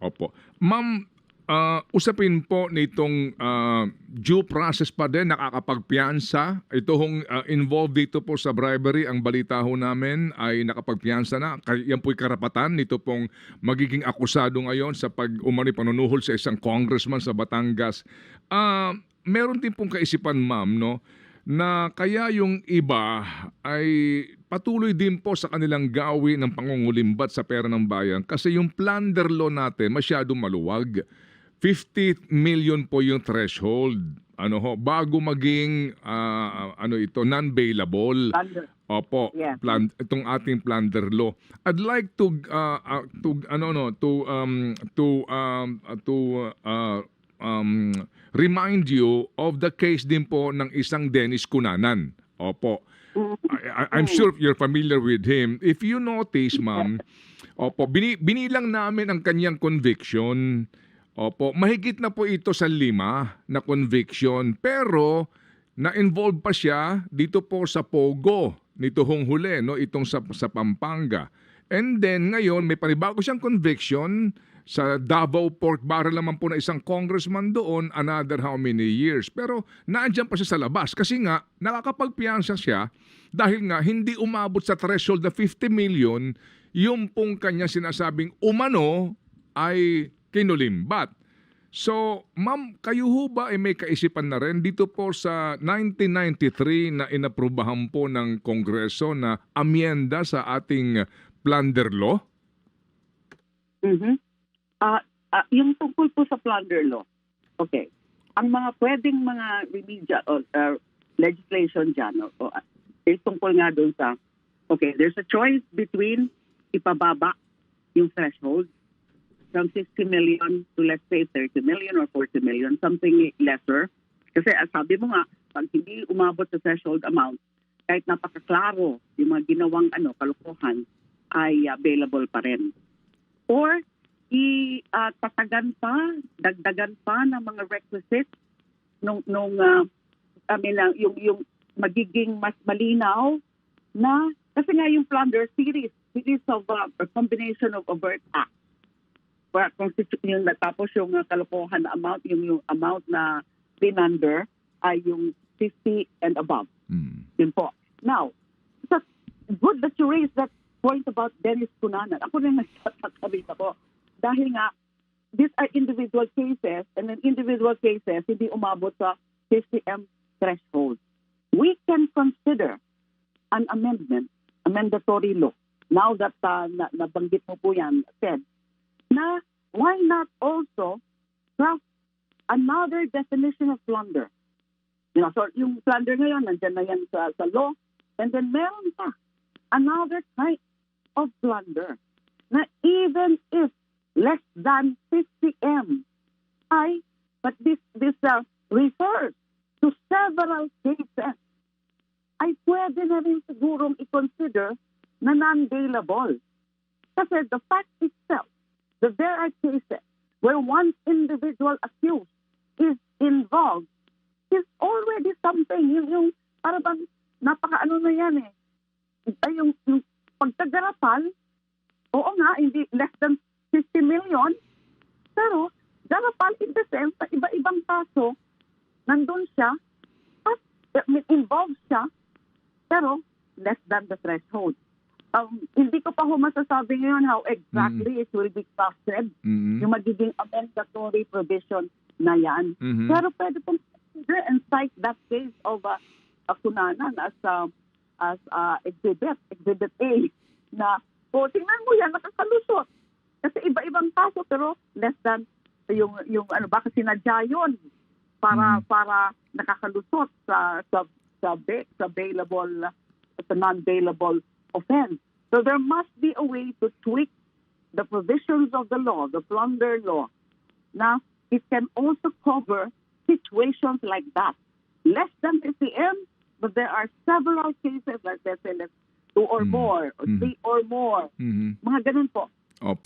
Opo. Ma'am, ah, usapin po nitong ah, due process pa din, nakakapagpiyansa. Ito hong ah, involved dito po sa bribery, ang balita ho namin ay nakapagpiyansa na. Yan po'y karapatan nito pong magiging akusado ngayon sa pag umani panunuhol sa isang congressman sa Batangas. Ah, meron din pong kaisipan, ma'am, no? na kaya yung iba ay patuloy din po sa kanilang gawi ng pangungulimbat sa pera ng bayan kasi yung plunder law natin masyadong maluwag. 50 million po yung threshold. Ano ho, bago maging ah, ano ito non-bailable. Opo, Yeah. plan, itong ating plunder law. I'd like to uh, uh, to ano no to um to um uh, to uh, um remind you of the case din po ng isang Dennis Cunanan. Opo. I, I- I'm sure you're familiar with him. If you notice, ma'am, opo, bini, binilang namin ang kanyang conviction. Opo, mahigit na po ito sa lima na conviction. Pero, na-involve pa siya dito po sa Pogo, nito hong huli, no? itong sa, sa Pampanga. And then, ngayon, may panibago siyang conviction sa Davao Pork Barrel naman po na isang congressman doon another how many years. Pero naandyan pa siya sa labas kasi nga nakakapagpiyansa siya dahil nga hindi umabot sa threshold na 50 million yung pong kanya sinasabing umano ay kinulimbat. So, ma'am, kayo ho ba ay may kaisipan na rin dito po sa 1993 na inaprubahan po ng Kongreso na amyenda sa ating plunder law? Mhm. Ah, ah, yung tungkol po sa plunder law. Okay. Ang mga pwedeng mga remedial or uh, legislation dyan, o, o, ah, is tungkol nga doon sa, okay, there's a choice between ipababa yung threshold from 60 million to let's say 30 million or 40 million, something lesser. Kasi as sabi mo nga, pag hindi umabot sa threshold amount, kahit napakaklaro yung mga ginawang ano, kalukuhan, ay available pa rin. Or i-tatagan pa, dagdagan pa ng mga requisites nung nung ah, I mean ah, yung yung magiging mas malinaw na kasi nga yung plunder series series of ah, a combination of overt acts para constitute yung tapos yung ah, kalokohan na amount yung yung amount na pinunder ay yung 50 and above Hmm. yun po. Now, it's good that you raised that point about Dennis Cunanan. Ako rin nagtataka rin ako. Dahil nga, these are individual cases and in individual cases, hindi umabot sa 50M threshold. We can consider an amendment, a mandatory law. Now that uh, na, nabanggit mo po yan, Ted, na why not also craft another definition of plunder? You know, so yung plunder ngayon, nandyan na yan sa, sa law. And then meron pa another type of plunder na even if less than 50 M ay, but this, this uh, refers to several cases, ay pwede na rin sigurong i-consider na non-bailable. Kasi the fact itself, that there are cases where one individual accused is involved is already something. Yung, yung para napaka-ano na yan eh. Ay, yung, yung pagkagarapan, oo nga, hindi less than 50 million, pero garapan in the sense na iba-ibang kaso, nandun siya, at uh, involved siya, pero less than the threshold. Um, hindi ko pa ho masasabi ngayon how exactly it will be crafted, Mhm. yung magiging amendatory provision na yan. Mhm. Pero pwede pong consider and cite that case of uh, Akunanan as uh, as uh, exhibit, exhibit A, na, o tingnan mo yan, nakakalusot. Kasi pero less than yung, yung ano, baka sinadya yun para, Mhm. para nakakalusot sa, sa, sa, ba- sa bailable, sa non-bailable offense. So there must be a way to tweak the provisions of the law, the plunder law, na it can also cover situations like that. Less than 50 M, but there are several cases like let's say let's two or Mm. more, or Mm. three or more. Mhm. Mga ganun po. Op.